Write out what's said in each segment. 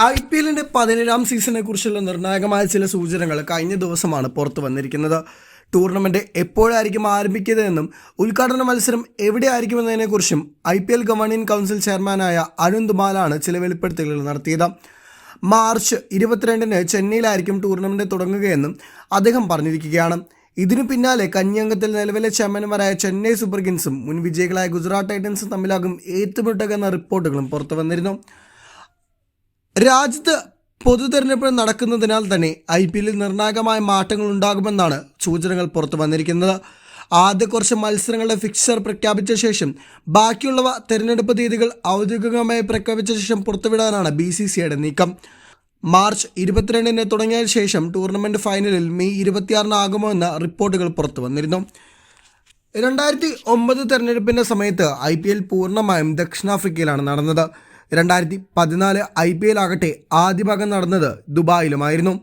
I P എല്ലിന്റെ പതിനേഴാം സീസണിനെ കുറിച്ചുള്ള നിർണായകമായ ചില സൂചനകൾ കഴിഞ്ഞ ദിവസമാണ് പുറത്തു വന്നിരിക്കുന്നത്. ടൂർണമെന്റ് എപ്പോഴായിരിക്കും ആരംഭിക്കുന്നതെന്നും ഉദ്ഘാടന മത്സരം എവിടെയായിരിക്കുമെന്നതിനെക്കുറിച്ചും I P L governing council ചെയർമാനായ അരുൺ ദുമാലാണ് ചില വെളിപ്പെടുത്തലുകൾ നടത്തിയത്. മാർച്ച് ഇരുപത്തിരണ്ടിന് ചെന്നൈയിലായിരിക്കും ടൂർണമെന്റ് തുടങ്ങുകയെന്നും അദ്ദേഹം പറഞ്ഞിരിക്കുകയാണ്. ഇതിനു പിന്നാലെ കന്യാംഗത്തിൽ നിലവിലെ ചെയർമാൻമാരായ ചെന്നൈ സൂപ്പർ കിങ്സും മുൻ വിജയികളായ ഗുജറാത്ത് ടൈറ്റൻസും തമ്മിലാകും ഏറ്റുമുട്ടുക എന്ന റിപ്പോർട്ടുകളും പുറത്തു വന്നിരുന്നു. രാജ്യത്ത് പൊതു തെരഞ്ഞെടുപ്പ് നടക്കുന്നതിനാൽ തന്നെ ഐ പി എല്ലിൽ നിർണായകമായ മാറ്റങ്ങൾ ഉണ്ടാകുമെന്നാണ് സൂചനകൾ പുറത്തു വന്നിരിക്കുന്നത്. ആദ്യ കുറച്ച് മത്സരങ്ങളുടെ ഫിക്സർ പ്രഖ്യാപിച്ച ശേഷം ബാക്കിയുള്ളവ തെരഞ്ഞെടുപ്പ് തീയതികൾ ഔദ്യോഗികമായി പ്രഖ്യാപിച്ച ശേഷം പുറത്തുവിടാനാണ് ബി സി സിയുടെ നീക്കം. മാർച്ച് ഇരുപത്തിരണ്ടിന് തുടങ്ങിയ ശേഷം ടൂർണമെന്റ് ഫൈനലിൽ മെയ് ഇരുപത്തിയാറിനാകുമോ എന്ന റിപ്പോർട്ടുകൾ പുറത്തു വന്നിരുന്നു. രണ്ടായിരത്തി ഒമ്പത് തെരഞ്ഞെടുപ്പിന്റെ സമയത്ത് ഐ പി എൽ പൂർണമായും ദക്ഷിണാഫ്രിക്കയിലാണ് നടന്നത്. രണ്ടായിരത്തി പതിനാല് ഐ പി എൽ ആകട്ടെ ആദ്യ ഭാഗം നടന്നത് ദുബായിലുമായിരുന്നു.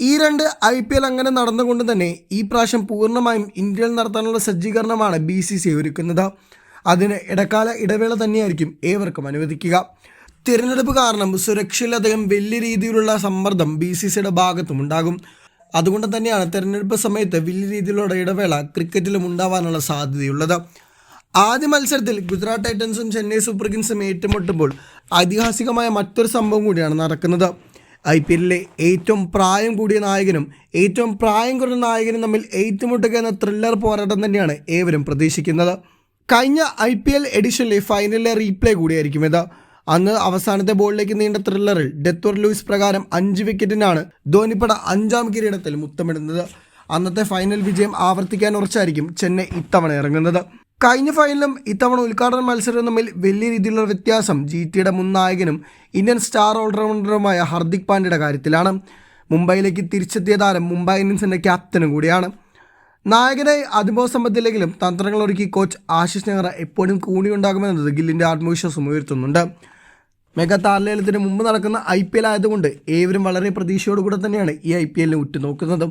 ഈ രണ്ട് ഐ പി എൽ അങ്ങനെ നടന്നുകൊണ്ട് തന്നെ ഈ പ്രാവശ്യം പൂർണമായും ഇന്ത്യയിൽ നടത്താനുള്ള സജ്ജീകരണമാണ് ബി സി സി ഒരുക്കുന്നത്. അതിന് ഇടക്കാല ഇടവേള തന്നെയായിരിക്കും ഏവർക്കും അനുവദിക്കുക. തിരഞ്ഞെടുപ്പ് കാരണം സുരക്ഷയിലധികം വലിയ രീതിയിലുള്ള സമ്മർദ്ദം ബി സി സിയുടെ ഭാഗത്തും ഉണ്ടാകും. അതുകൊണ്ട് തന്നെയാണ് തിരഞ്ഞെടുപ്പ് സമയത്ത് വലിയ രീതിയിലുള്ള ഇടവേള ക്രിക്കറ്റിലും ഉണ്ടാവാനുള്ള സാധ്യതയുള്ളത്. ആദ്യ മത്സരത്തിൽ ഗുജറാത്ത് ടൈറ്റൻസും ചെന്നൈ സൂപ്പർ കിങ്സും ഏറ്റുമുട്ടുമ്പോൾ ഐതിഹാസികമായ മറ്റൊരു സംഭവം കൂടിയാണ് നടക്കുന്നത്. ഐ പി എല്ലിലെ ഏറ്റവും പ്രായം കൂടിയ നായകനും ഏറ്റവും പ്രായം കുറഞ്ഞ നായകനും തമ്മിൽ ഏറ്റുമുട്ടുക എന്ന ത്രില്ലർ പോരാട്ടം തന്നെയാണ് ഏവരും പ്രതീക്ഷിക്കുന്നത്. കഴിഞ്ഞ ഐ പി എൽ എഡിഷനിലെ ഫൈനലിലെ റീപ്ലേ കൂടിയായിരിക്കും ഇത്. അന്ന് അവസാനത്തെ ബോളിലേക്ക് നീണ്ട ത്രില്ലറിൽ ഡെത്തോർ ലൂയിസ് പ്രകാരം അഞ്ച് വിക്കറ്റിനാണ് ധോനിപ്പട അഞ്ചാം കിരീടത്തിൽ മുത്തമിടുന്നത്. അന്നത്തെ ഫൈനൽ വിജയം ആവർത്തിക്കാൻ ഉറച്ചായിരിക്കും ചെന്നൈ ഇത്തവണ ഇറങ്ങുന്നത്. കഴിഞ്ഞ ഫൈനലും ഇത്തവണ ഉദ്ഘാടന മത്സരവും തമ്മിൽ വലിയ രീതിയിലുള്ള വ്യത്യാസം ജി ടിയുടെ മുൻ നായകനും ഇന്ത്യൻ സ്റ്റാർ ഓൾറൗണ്ടറുമായ ഹർദിക് പാണ്ഡ്യയുടെ കാര്യത്തിലാണ്. മുംബൈയിലേക്ക് തിരിച്ചെത്തിയ താരം മുംബൈ ഇന്ത്യൻസിന്റെ ക്യാപ്റ്റനും കൂടിയാണ്. നായകനായി അനുഭവ സമ്പത്തില്ലെങ്കിലും തന്ത്രങ്ങൾ ഒരുക്കി കോച്ച് ആശിഷ് നെഹ്റ എപ്പോഴും കൂണിയുണ്ടാകുമെന്നത് ഗില്ലിന്റെ ആത്മവിശ്വാസം ഉയർത്തുന്നുണ്ട്. മെഗാ താരലേലത്തിന് മുമ്പ് നടക്കുന്ന ഐ പി എൽ ആയതുകൊണ്ട് ഏവരും വളരെ പ്രതീക്ഷയോടുകൂടെ തന്നെയാണ് ഈ ഐ പി എല്ലിനെ ഉറ്റുനോക്കുന്നത്.